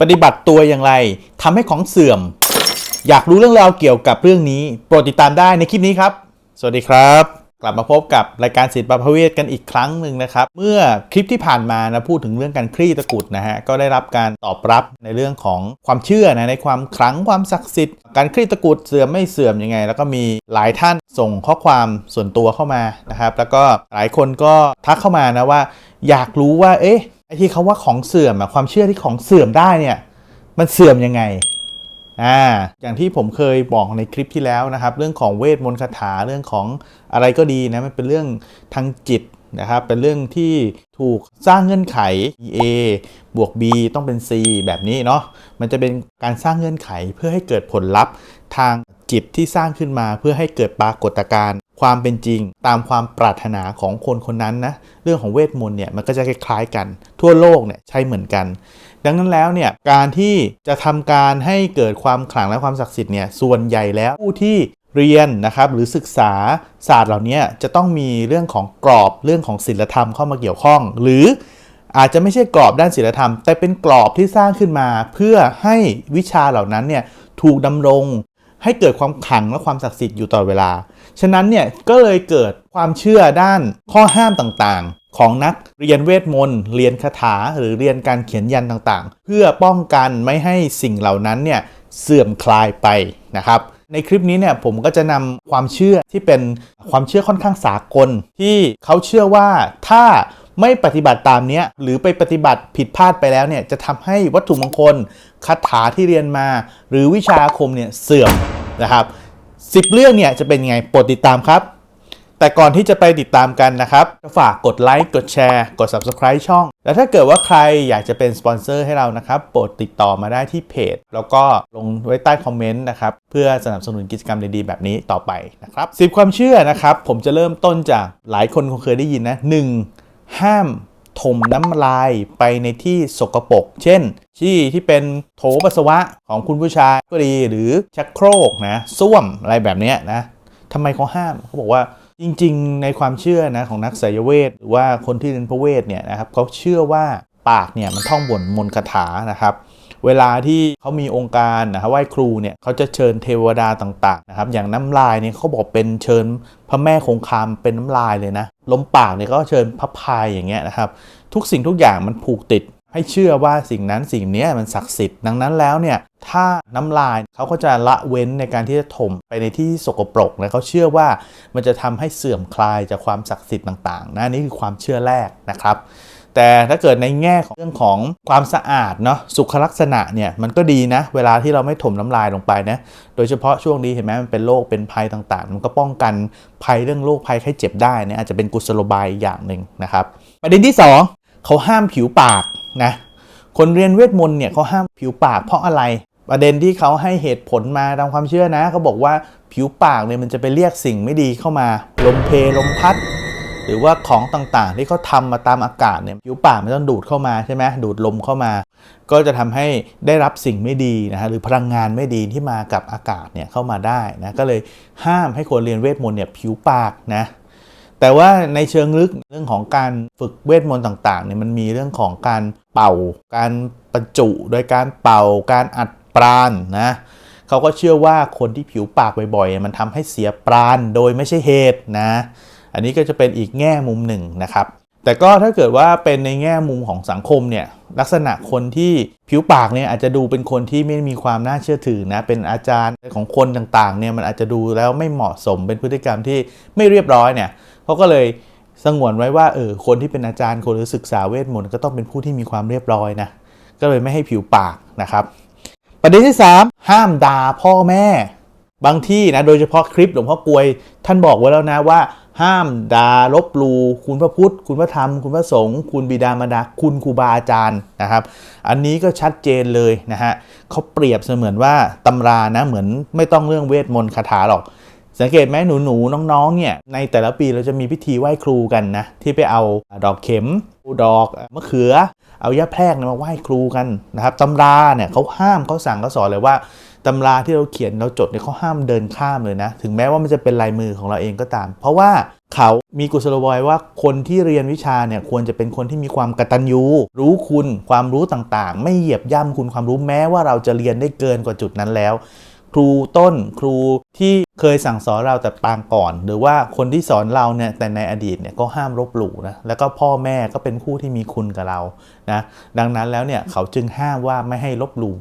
ปฏิบัติตัวอย่างไรทำให้ของเสื่อม อยากรู้เรื่องราวเกี่ยวกับเรื่องนี้ โปรดติดตามได้ในคลิปนี้ครับ สวัสดีครับ กลับมาพบกับรายการศิลปะพระเวทกันอีกครั้งหนึ่งนะครับ เมื่อคลิปที่ผ่านมานะพูดถึงเรื่องการคลี่ตะกุดนะฮะก็ได้รับการตอบรับในเรื่องของความเชื่อนะในความขลังความศักดิ์สิทธิ์ การคลี่ตะกุดเสื่อมไม่เสื่อมยังไง แล้วก็มีหลายท่านส่งข้อความส่วนตัวเข้ามานะครับแล้วก็หลายคนก็ทักเข้ามานะว่า อยากรู้ว่าเอ๊ะ ไอ้ที่เขาว่าของเสื่อมอะความเชื่อที่ของเสื่อมได้เนี่ยมันเสื่อมยังไงอ่าอย่างที่ผมเคยบอกในคลิปที่แล้วนะครับ เรื่องของเวทมนต์คาถาเรื่องของอะไรก็ดีนะมันเป็นเรื่องทางจิตนะครับเป็นเรื่องที่ถูกสร้างเงื่อนไข A บวก B ต้องเป็น C แบบนี้เนาะมันจะเป็นการสร้างเงื่อนไขเพื่อให้เกิดผลลัพธ์ทางจิตที่สร้างขึ้นมาเพื่อให้เกิดปรากฏการณ์ ความเป็นจริงตามความปรารถนาของคนคนนั้นนะเรื่องของเวทมนต์เนี่ยมันก็จะคล้ายๆกัน ทั่วโลกเนี่ยใช้เหมือนกัน ดังนั้นแล้วเนี่ยการที่จะทำการให้เกิดความขลังและความศักดิ์สิทธิ์เนี่ยส่วนใหญ่แล้วผู้ที่เรียนนะครับหรือศึกษาศาสตร์เหล่านี้จะต้องมีเรื่องของกรอบเรื่องของศีลธรรมเข้ามาเกี่ยวข้อง หรืออาจจะไม่ใช่กรอบด้านศีลธรรม แต่เป็นกรอบที่สร้างขึ้นมา เพื่อให้วิชาเหล่านั้นเนี่ยถูกดำรงให้เกิดความขลังและความศักดิ์สิทธิ์อยู่ตลอดเวลา ฉะนั้นเนี่ยก็เลยเกิดความเชื่อด้านข้อห้ามต่างๆ ของนักเรียนเวทมนต์เรียนคาถาหรือเรียนการเขียนยันต์ต่างๆ เพื่อป้องกันไม่ให้สิ่งเหล่านั้นเนี่ยเสื่อมคลายไปนะครับในคลิปนี้เนี่ยผมก็จะนำความเชื่อที่เป็นความเชื่อค่อนข้างสากล ที่เขาเชื่อว่าถ้าไม่ปฏิบัติตามเนี้ยหรือไปปฏิบัติผิดพลาดไปแล้วเนี่ยจะทำให้วัตถุมงคลคาถาที่เรียนมา หรือวิชาอาคมเนี่ยเสื่อมนะครับ 10 เรื่องเนี่ยจะเป็นยังไงโปรดติดตามครับ แต่ก่อนที่จะไปติดตามกันนะครับฝากกดไลค์กดแชร์ กด Subscribe ช่อง แล้วถ้าเกิดว่าใครอยากจะเป็นสปอนเซอร์ให้เรานะครับ โปรดติดต่อมาได้ที่เพจ แล้วก็ลงไว้ใต้คอมเมนต์นะครับ เพื่อสนับสนุนกิจกรรมดีๆแบบนี้ต่อไปนะครับสิบความเชื่อนะครับ ผมจะเริ่มต้นจากหลายคนคงเคยได้ยินนะหนึ่งห้าม ถมน้ำลายไปในที่สกปรกเช่นที่ที่เป็นโถปัสสาวะของคุณผู้ชายก็ดีหรือชักโครกนะส้วมอะไรแบบนี้นะทำไมเขาห้ามเขาบอกว่าจริงๆ ในความเชื่อนะของนักไสยเวทหรือว่าคนที่เรียนพระเวทเนี่ยนะครับเขาเชื่อว่าปากเนี่ยมันท่องบ่นมนต์คาถานะครับ เวลาที่เขามีองค์การนะครับไหว้ครูเนี่ยเขาจะเชิญเทวดาต่างๆนะครับอย่างน้ำลายเนี่ยเขาบอกเป็นเชิญพระแม่คงคามเป็นน้ำลายเลยนะลมปากเนี่ยก็เชิญพระพายอย่างเงี้ยนะครับทุกสิ่งทุกอย่างมันผูกติดให้เชื่อว่าสิ่งนั้นสิ่งนี้มันศักดิ์สิทธิ์ดังนั้นแล้วเนี่ยถ้าน้ำลายเขาก็จะละเว้นในการที่จะถมไปในที่สกปรกและเขาเชื่อว่ามันจะทำให้เสื่อมคลายจากความศักดิ์สิทธิ์ต่างๆนะนี่คือความเชื่อแรกนะครับ แต่ถ้าเกิดในแง่ของเรื่องของความสะอาดเนาะสุขลักษณะเนี่ยมันก็ดีนะ เวลาที่เราไม่ถมน้ำลายลงไปนะโดยเฉพาะช่วงนี้เห็นไหมมันเป็นโรคเป็นภัยต่างๆ มันก็ป้องกันภัยเรื่องโรคภัยไข้เจ็บได้นะอาจจะเป็นกุศโลบายอย่างหนึ่งนะครับประเด็นที่ 2 เขาห้ามผิวปากนะคนเรียนเวทมนต์เนี่ยเขาห้ามผิวปากเพราะอะไรประเด็นที่เขาให้เหตุผลมาตามความเชื่อนะเขาบอกว่าผิวปากเนี่ยมันจะไปเรียกสิ่งไม่ดีเข้ามา ลมเพลลมพัด หรือว่าของต่างๆ ที่เขาทำมาตามอากาศเนี่ยผิวปากมันต้องดูดเข้ามาใช่ไหมดูดลมเข้ามา ก็จะทำให้ได้รับสิ่งไม่ดีนะฮะหรือพลังงานไม่ดีที่มากับอากาศเนี่ยเข้ามาได้นะก็เลยห้ามให้คนเรียนเวทมนต์เนี่ยผิวปากนะแต่ว่าในเชิงลึกเรื่องของการฝึกเวทมนต์ต่างๆเนี่ยมันมีเรื่องของการเป่า การประจุโดยการเป่า การอัดปราณนะเขาก็เชื่อว่าคนที่ผิวปากบ่อยๆ มันทำให้เสียปราณโดยไม่ใช่เหตุนะ อันนี้ก็จะเป็นอีกแง่มุมหนึ่งนะครับแต่ก็ถ้าเกิดว่าเป็นในแง่มุมของสังคมเนี่ยลักษณะคนที่ผิวปากเนี่ยอาจจะดูเป็นคนที่ไม่มีความน่าเชื่อถือนะเป็นอาจารย์ของคนต่างๆเนี่ยมันอาจจะดูแล้วไม่เหมาะสมเป็นพฤติกรรมที่ไม่เรียบร้อยเนี่ยเขาก็เลยสงวนไว้ว่าเออคนที่เป็นอาจารย์คนหรือศึกษาเวทมนต์ก็ต้องเป็นผู้ที่มีความเรียบร้อยนะก็เลยไม่ให้ผิวปากนะครับ ประเด็นที่ 3 ห้ามด่าพ่อแม่ บางที่นะโดยเฉพาะคลิปหลวงพ่อกวย ท่านบอกไว้แล้วนะว่า ห้ามด่าลบลูคุณพระพุทธ คุณพระธรรม คุณพระสงฆ์คุณบิดามารดาคุณครูบาอาจารย์นะครับ อันนี้ก็ชัดเจนเลยนะฮะเขาเปรียบเสมือนว่าตำรานะเหมือนไม่ต้องเรื่องเวทมนต์คาถาหรอก สังเกตไหมหนูหนูน้องๆเนี่ยในแต่ละปีเราจะมีพิธีไหว้ครูกันนะที่ไปเอาดอกเข็มดอกมะเขือ เอายาแพรกเนี่ยมาไหว้ครูกันนะครับตำราเนี่ยเขาห้ามเขาสั่งเขาสอนเลยว่า ตำราที่เราเขียนเราจดเนี่ยเขาห้ามเดินข้ามเลยนะ ถึงแม้ว่ามันจะเป็นลายมือของเราเองก็ตาม เพราะว่าเขามีกุศโลบายว่าคนที่เรียนวิชาเนี่ยควรจะเป็นคนที่มีความกตัญญูรู้คุณความรู้ต่างๆ ไม่เหยียบย่ำคุณความรู้แม้ว่าเราจะเรียนได้เกินกว่าจุดนั้นแล้ว ครูต้นครูที่เคยสั่งสอนเราแต่ปางก่อน หรือว่าคนที่สอนเราเนี่ยแต่ในอดีตเนี่ยก็ห้ามลบหลู่นะแล้วก็พ่อแม่ก็เป็นผู้ที่มีคุณกับเรานะดังนั้นแล้วเนี่ยเขาจึงห้ามว่าไม่ให้ลบหลู่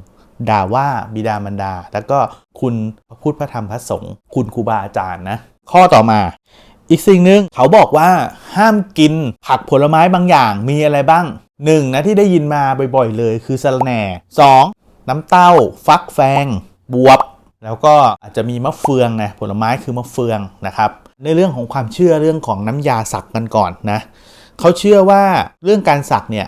ด่าว่าบิดามารดา แล้วก็คุณพระพุทธพระธรรมพระสงฆ์คุณครูบาอาจารย์นะข้อต่อมา อีกสิ่งหนึ่งเขาบอกว่าห้ามกินผักผลไม้บางอย่างมีอะไรบ้างหนึ่งนะที่ได้ยินมาบ่อยๆเลยคือสะระแหน่สองน้ำเต้า ฟักแฟง บวบ แล้วก็อาจจะมีมะเฟืองนะผลไม้คือมะเฟืองนะครับ ในเรื่องของความเชื่อเรื่องของน้ำยาสักกันก่อนนะเขาเชื่อว่าเรื่องการสักเนี่ย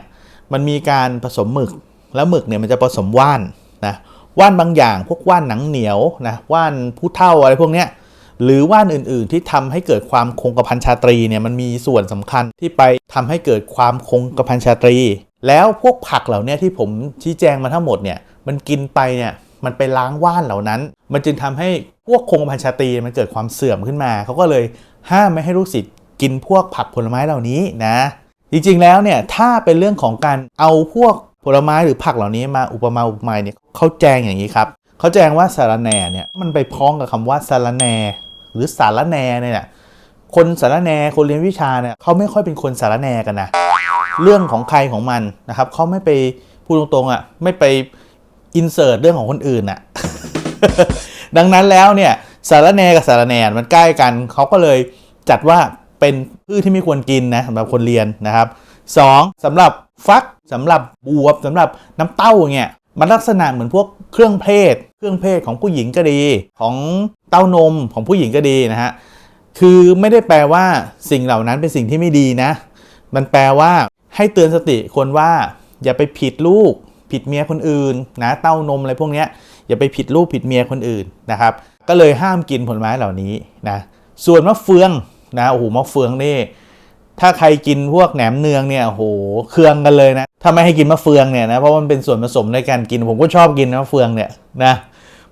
มันมีการผสมหมึกแล้วหมึกเนี่ยมันจะผสมว่าน นะว่านบางอย่างพวกว่านหนังเหนียวนะว่านผู้เท่าอะไรพวกเนี้ยหรือว่านอื่นๆ ที่ทำให้เกิดความคงกระพันชาตรีเนี่ยมันมีส่วนสำคัญที่ไปทำให้เกิดความคงกระพันชาตรี แล้วพวกผักเหล่านี้ที่ผมชี้แจงมาทั้งหมดเนี่ยมันกินไปเนี่ยมันไปล้างว่านเหล่านั้น มันจึงทำให้พวกคงกระพันชาตรีมันเกิดความเสื่อมขึ้นมาเขาก็เลยห้ามไม่ให้ลูกศิษย์กินพวกผักผลไม้เหล่านี้นะ จริงๆแล้วเนี่ยถ้าเป็นเรื่องของการเอาพวกผลไม้หรือผักเหล่านี้มาอุปมาอุปไมยเนี่ย เขาแจงอย่างนี้ครับเขาแจงว่าสารแหน่เนี่ยมันไปพ้องกับคำว่าสารแหน่หรือสารแหน่เนี่ยคนสารแหน่คนเรียนวิชาเนี่ยเขาไม่ค่อยเป็นคนสารแหน่กันนะเรื่องของใครของมันนะครับเขาไม่ไปพูดตรงๆอะไม่ไปอินเสิร์ตเรื่องของคนอื่นอะดังนั้นแล้วเนี่ยสารแหน่กับสารแหน่มันใกล้กันเขาก็เลยจัดว่าเป็นพืชที่ไม่ควรกินนะสำหรับคนเรียนนะครับ 2. สำหรับฟักสำหรับบวบสำหรับน้ำเต้าเนี่ย มันลักษณะเหมือนพวกเครื่องเพศ เครื่องเพศของผู้หญิงก็ดี ของเต้านมของผู้หญิงก็ดีนะฮะ คือไม่ได้แปลว่าสิ่งเหล่านั้นเป็นสิ่งที่ไม่ดีนะ มันแปลว่าให้เตือนสติคนว่า อย่าไปผิดลูก ผิดเมียคนอื่นนะเต้านมอะไรพวกเนี้ยอย่าไปผิดลูกผิดเมียคนอื่นนะครับ ก็เลยห้ามกินผลไม้เหล่านี้นะ ส่วนมะเฟืองนะโอ้โหมะเฟืองนี่ ถ้าใครกินพวกแหนมเนืองเนี่ยโหเครืองกันเลยนะ ถ้าไม่ให้กินมะเฟืองเนี่ยนะเพราะมันเป็นส่วนผสมในการกินผมก็ชอบกินมะเฟืองเนี่ยนะ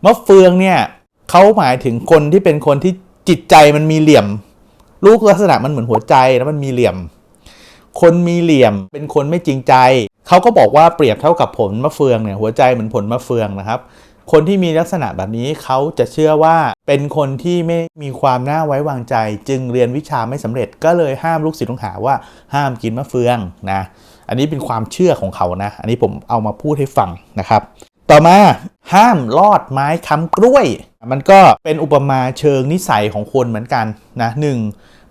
มะเฟืองเนี่ยเขาหมายถึงคนที่เป็นคนที่จิตใจมันมีเหลี่ยมรูปลักษณะมันเหมือนหัวใจแล้วมันมีเหลี่ยม คนมีเหลี่ยมเป็นคนไม่จริงใจเขาก็บอกว่าเปรียบเท่ากับผลมะเฟืองเนี่ยหัวใจเหมือนผลมะเฟืองนะครับ คนที่มีลักษณะแบบนี้เขาจะเชื่อว่าเป็นคนที่ไม่มีความน่าไว้วางใจ จึงเรียนวิชาไม่สำเร็จก็เลยห้ามลูกศิษย์ลูกหาว่าห้ามกินมะเฟืองนะอันนี้เป็นความเชื่อของเขานะ อันนี้ผมเอามาพูดให้ฟังนะครับ ต่อมาห้ามลอดไม้ค้ำกล้วย มันก็เป็นอุปมาเชิงนิสัยของคนเหมือนกันนะหนึ่ง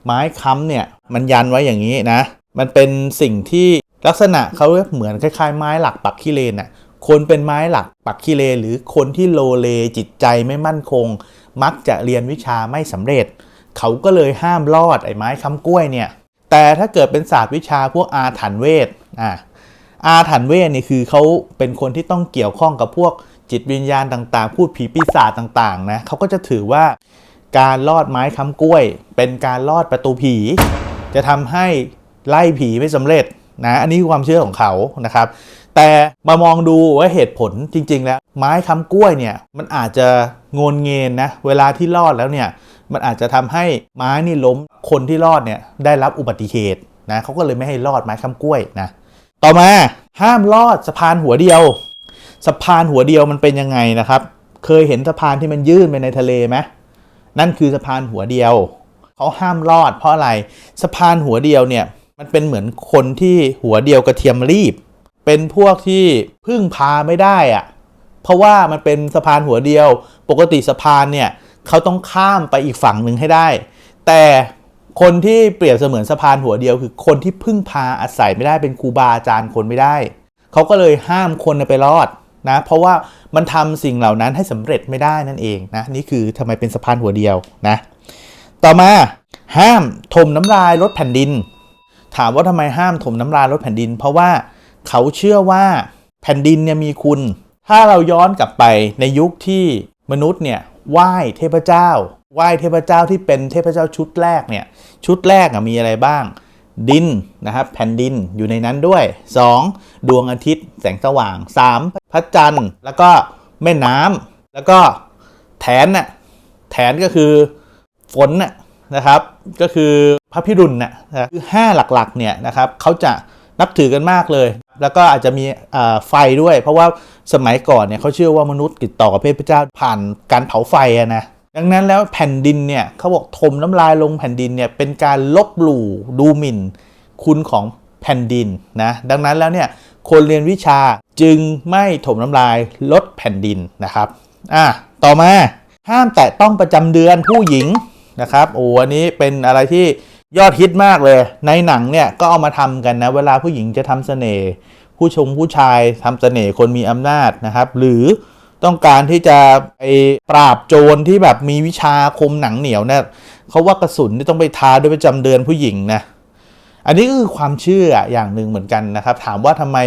ไม้ค้ำเนี่ยมันยันไว้อย่างนี้นะ มันเป็นสิ่งที่ลักษณะเขาเหมือนคล้ายๆ ไม้หลักปักขี้เลนน่ะ คนเป็นไม้หลักปักขี้เลหรือคนที่โลเลจิตใจไม่มั่นคง มักจะเรียนวิชาไม่สำเร็จ เขาก็เลยห้ามลอดไอ้ไม้ค้ำกล้วยเนี่ย แต่ถ้าเกิดเป็นศาสตร์วิชาพวกอาถรรพ์เวทอ่าอาถรรพ์เวทนี่คือเขาเป็นคนที่ต้องเกี่ยวข้องกับพวกจิตวิญญาณต่างๆ พูดผีปีศาจต่างๆนะเขาก็จะถือว่าการลอดไม้ค้ำกล้วย เป็นการลอดประตูผี จะทำให้ไล่ผีไม่สำเร็จนะอันนี้คือความเชื่อของเขานะครับ แต่มามองดูว่าเหตุผลจริง ๆ แล้ว ไม้ค้ำกล้วยเนี่ยมันอาจจะงนเงินนะเวลาที่รอดแล้วเนี่ยมันอาจจะทำให้ไม้นี่ล้มคนที่รอดเนี่ยได้รับอุบัติเหตุนะเขาก็เลยไม่ให้รอดไม้ค้ำกล้วยนะต่อมาห้ามลอดสะพานหัวเดียว สะพานหัวเดียวมันเป็นยังไงนะครับ เคยเห็นสะพานที่มันยื่นไปในทะเลไหมนั่นคือสะพานหัวเดียวเขาห้ามลอดเพราะอะไรสะพานหัวเดียวเนี่ยมันเป็นเหมือนคนที่หัวเดียวกระเทียมรีบ เป็นพวกที่พึ่งพาไม่ได้อะเพราะว่ามันเป็นสะพานหัวเดียว ปกติสะพานเนี่ยเขาต้องข้ามไปอีกฝั่งหนึ่งให้ได้ แต่คนที่เปรียบเสมือนสะพานหัวเดียว คือคนที่พึ่งพาอาศัยไม่ได้เป็นครูบาอาจารย์คนไม่ได้ เขาก็เลยห้ามคนไปรอดนะ เพราะว่ามันทำสิ่งเหล่านั้นให้สำเร็จไม่ได้นั่นเองนะนี่คือทำไมเป็นสะพานหัวเดียวนะต่อมาห้ามถมน้ำลายลดแผ่นดิน ถามว่าทำไมห้ามถมน้ำลายลดแผ่นดิน เพราะว่า เขาเชื่อว่าแผ่นดินเนี่ยมีคุณ ถ้าเราย้อนกลับไปในยุคที่มนุษย์เนี่ยไหว้เทพเจ้า ไหว้เทพเจ้าที่เป็นเทพเจ้าชุดแรกเนี่ยชุดแรกมีอะไรบ้าง ดินนะครับแผ่นดินอยู่ในนั้นด้วย 2. ดวงอาทิตย์แสงสว่าง 3. พระจันทร์ แล้วก็แม่น้แล้วก็แถนน่ะแถนก็คือฝนน่ะนะครับ ก็คือพระพิรุณน่ะนะคือห้าหลักๆเนี่ยนะครับเขาจะนับถือกันมากเลย แล้วก็อาจจะมีไฟด้วย เพราะว่าสมัยก่อนเนี่ยเขาเชื่อว่ามนุษย์ติดต่อกับเทพเจ้าผ่านการเผาไฟะนะดังนั้นแล้วแผ่นดินเนี่ยเขาบอกถมน้ำลายลงแผ่นดินเนี่ยเป็นการลบหลู่ดูหมิ่น คุณของแผ่นดินนะดังนั้นแล้วเนี่ยคนเรียนวิชาจึงไม่ถมน้ำลายลดแผ่นดินนะครับอะต่อมาห้ามแตะต้องประจำเดือนผู้หญิงนะครับโอ้อันนี้เป็นอะไรที่ ยอดฮิตมากเลย ในหนังเนี่ยก็เอามาทำกันนะ เวลาผู้หญิงจะทำเสน่ห์ผู้ชมผู้ชายทำเสน่ห์คนมีอำนาจนะครับ หรือต้องการที่จะไปปราบโจรที่แบบมีวิชาคมหนังเหนียวเนี่ยเขาว่ากระสุนนี่ต้องไปทาด้วยประจำเดือนผู้หญิงนะอันนี้ก็คือความเชื่ออย่างหนึ่งเหมือนกันนะครับ ถามว่าทำไม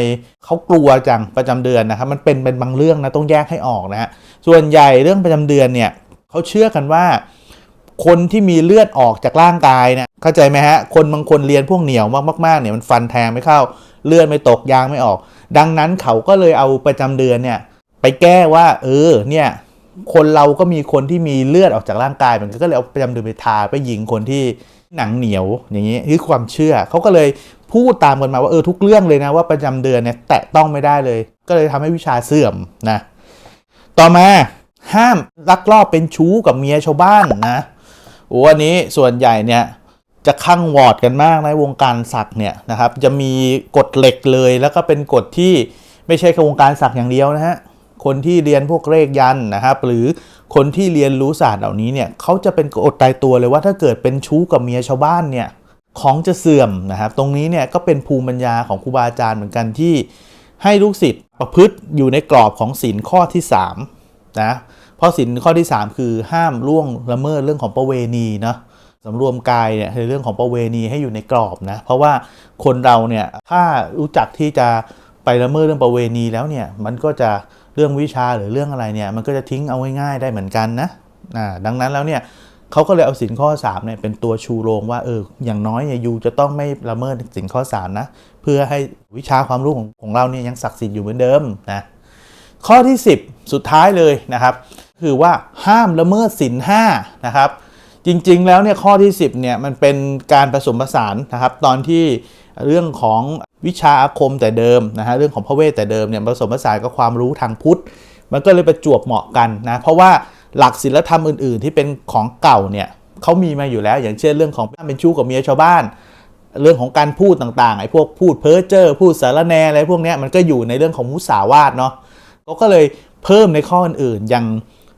เขากลัวจังประจำเดือนนะครับ มันเป็นเป็นบางเรื่องนะต้องแยกให้ออกนะฮะส่วนใหญ่เรื่องประจำเดือนเนี่ยเขาเชื่อกันว่า คนที่มีเลือดออกจากร่างกายเนี่ยเข้าใจไหมฮะ คนบางคนเรียนพวกเหนียวมากๆเนี่ยมันฟันแทงไม่เข้า เลือดไม่ตกยางไม่ออก ดังนั้นเขาก็เลยเอาประจำเดือนเนี่ยไปแก้ว่า เออเนี่ยคนเราก็มีคนที่มีเลือดออกจากร่างกายมันก็เลยเอาประจำเดือนไปทาไปยิงคนที่หนังเหนียวอย่างนี้คือความเชื่อเขาก็เลยพูดตามกันมาว่าเออทุกเรื่องเลยนะว่าประจำเดือนเนี่ยแตะต้องไม่ได้เลย ก็เลยทำให้วิชาเสื่อมนะต่อมาห้ามลักลอบเป็นชู้กับเมียชาวบ้านนะ โอ้อันนี้ส่วนใหญ่เนี่ยจะข้างวอร์ดกันมากในวงการศักดิ์เนี่ยนะครับ จะมีกฎเหล็กเลยแล้วก็เป็นกฎที่ไม่ใช่แค่วงการศักดิ์อย่างเดียวนะฮะคนที่เรียนพวกเลขยันนะครับหรือคนที่เรียนรู้ศาสตร์เหล่านี้เนี่ยเขาจะเป็นกฎตายตัวเลยว่าถ้าเกิดเป็นชู้กับเมียชาวบ้านเนี่ยของจะเสื่อมนะครับ ตรงนี้เนี่ยก็เป็นภูมิปัญญาของครูบาอาจารย์เหมือนกันที่ให้ลูกศิษย์ประพฤติอยู่ในกรอบของศีลข้อที่3นะ เพราะศีลข้อที่ 3 คือห้ามล่วงละเมิดเรื่องของประเวณีเนาะสำรวมกายเนี่ยในเรื่องของประเวณีให้อยู่ในกรอบนะ เพราะว่าคนเราเนี่ยถ้ารู้จักที่จะไปละเมิดเรื่องประเวณีแล้วเนี่ยมันก็จะเรื่องวิชาหรือเรื่องอะไรเนี่ยมันก็จะทิ้งเอาง่ายๆได้เหมือนกันนะดังนั้นแล้วเนี่ยเขาก็เลยเอาสินข้อ3เนี่ยเป็นตัวชูโรงว่าเอออย่างน้อยเนี่ยยูจะต้องไม่ละเมิดสินข้อ3นะเพื่อให้วิชาความรู้ของของเราเนี่ยยังศักดิ์สิทธิ์อยู่เหมือนเดิมนะข้อที่ 10 สุดท้ายเลยนะครับ คือว่าห้ามละเมิดสินห้านะครับจริงๆ แล้วเนี่ยข้อที่ 10เนี่ยมันเป็นการผสมผสานนะครับตอนที่เรื่องของวิชาอาคมแต่เดิมนะฮะเรื่องของพระเวทแต่เดิมเนี่ยผสมผสานกับความรู้ทางพุทธ มันก็เลยประจวบเหมาะกันนะเพราะว่าหลักศีลธรรมอื่นๆ ที่เป็นของเก่าเนี่ยเขามีมาอยู่แล้ว อย่างเช่นเรื่องของเป็นชู้กับเมียชาวบ้าน เรื่องของการพูดต่างๆไอ้พวกพูดเพ้อเจ้อพูดสารแนอะไรพวกนี้มันก็อยู่ในเรื่องของมุสาวาทเนาะก็เลยเพิ่มในข้ออื่นๆอย่าง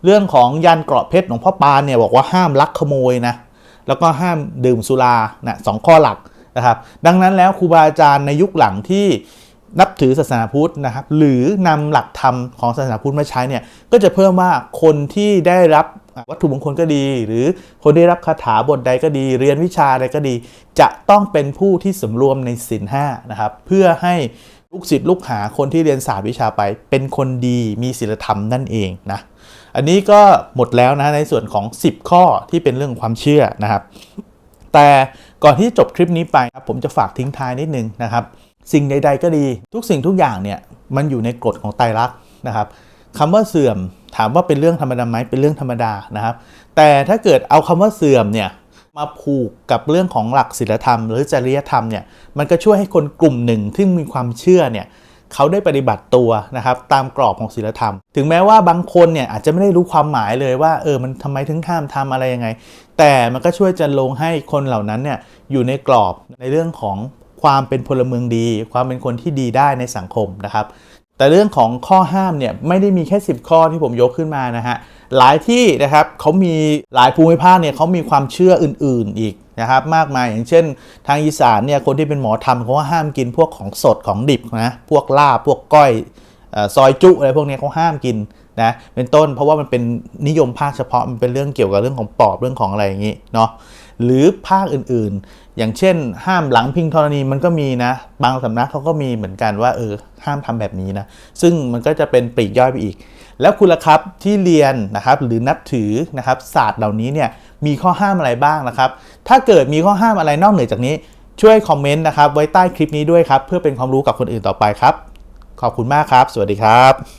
เรื่องของยันเกราะเพชรของพ่อปานเนี่ยบอกว่าห้ามลักขโมยนะแล้วก็ห้ามดื่มสุรานะสองข้อหลักนะครับ ดังนั้นแล้วครูบาอาจารย์ในยุคหลังที่นับถือศาสนาพุทธนะครับ หรือนำหลักธรรมของศาสนาพุทธมาใช้เนี่ยก็จะเพิ่มว่าคนที่ได้รับวัตถุมงคลก็ดี หรือคนได้รับคาถาบทใดก็ดี เรียนวิชาใดก็ดี จะต้องเป็นผู้ที่สำรวมในศีลห้านะครับ เพื่อให้ลูกศิษย์ลูกหาคนที่เรียนศาสตร์วิชาไป เป็นคนดีมีศีลธรรมนั่นเองนะ อันนี้ก็หมดแล้วนะในส่วนของ 10 ข้อที่เป็นเรื่องความเชื่อนะครับ แต่ก่อนที่จะจบคลิปนี้ไปครับผมจะฝากทิ้งท้ายนิดนึงนะครับ สิ่งใด ๆ ก็ดีทุกสิ่งทุกอย่างเนี่ยมันอยู่ในกฎของไตรลักษณ์นะครับคำว่าเสื่อมถามว่าเป็นเรื่องธรรมดาไหมเป็นเรื่องธรรมดานะครับ แต่ถ้าเกิดเอาคำว่าเสื่อมเนี่ยมาผูกกับเรื่องของหลักศีลธรรม หรือจริยธรรมเนี่ยมันก็ช่วยให้คนกลุ่มหนึ่งที่มีความเชื่อเนี่ย เขาได้ปฏิบัติตัวนะครับตามกรอบของศีลธรรม ถึงแม้ว่าบางคนเนี่ยอาจจะไม่ได้รู้ความหมายเลยว่าเออมันทำไมถึงห้ามทำอะไรยังไง แต่มันก็ช่วยจะลงให้คนเหล่านั้นเนี่ยอยู่ในกรอบในเรื่องของความเป็นพลเมืองดี ความเป็นคนที่ดีได้ในสังคมนะครับ แต่เรื่องของข้อห้ามเนี่ยไม่ได้มีแค่ 10 ข้อที่ผมยกขึ้นมานะฮะหลายที่นะครับเขามีหลายภูมิภาคเนี่ยเขามีความเชื่ออื่น ๆ อีก นะครับมากมายอย่างเช่น ทางอีสานเนี่ยคนที่เป็นหมอธรรมเขาก็ห้ามกินพวกของสดของดิบนะพวกลาบพวกก้อยซอยจุอะไรพวกนี้เขาห้ามกินนะเป็นต้นเพราะว่ามันเป็นนิยมภาคเฉพาะมันเป็นเรื่องเกี่ยวกับเรื่องของปอบเรื่องของอะไรอย่างนี้เนาะหรือภาคอื่นๆ อย่างเช่น ห้ามหลังพิงธรณีมันก็มีนะ บางสำนักเขาก็มีเหมือนกันว่าเออห้ามทำแบบนี้นะซึ่งมันก็จะเป็นปลีกย่อยไปอีก แล้วคุณล่ะครับที่เรียนนะครับหรือนับถือนะครับศาสตร์เหล่านี้เนี่ยมีข้อห้ามอะไรบ้างนะครับ ถ้าเกิดมีข้อห้ามอะไรนอกเหนือจากนี้ ช่วยคอมเมนต์นะครับไว้ใต้คลิปนี้ด้วยครับ เพื่อเป็นความรู้กับคนอื่นต่อไปครับ ขอบคุณมากครับ สวัสดีครับ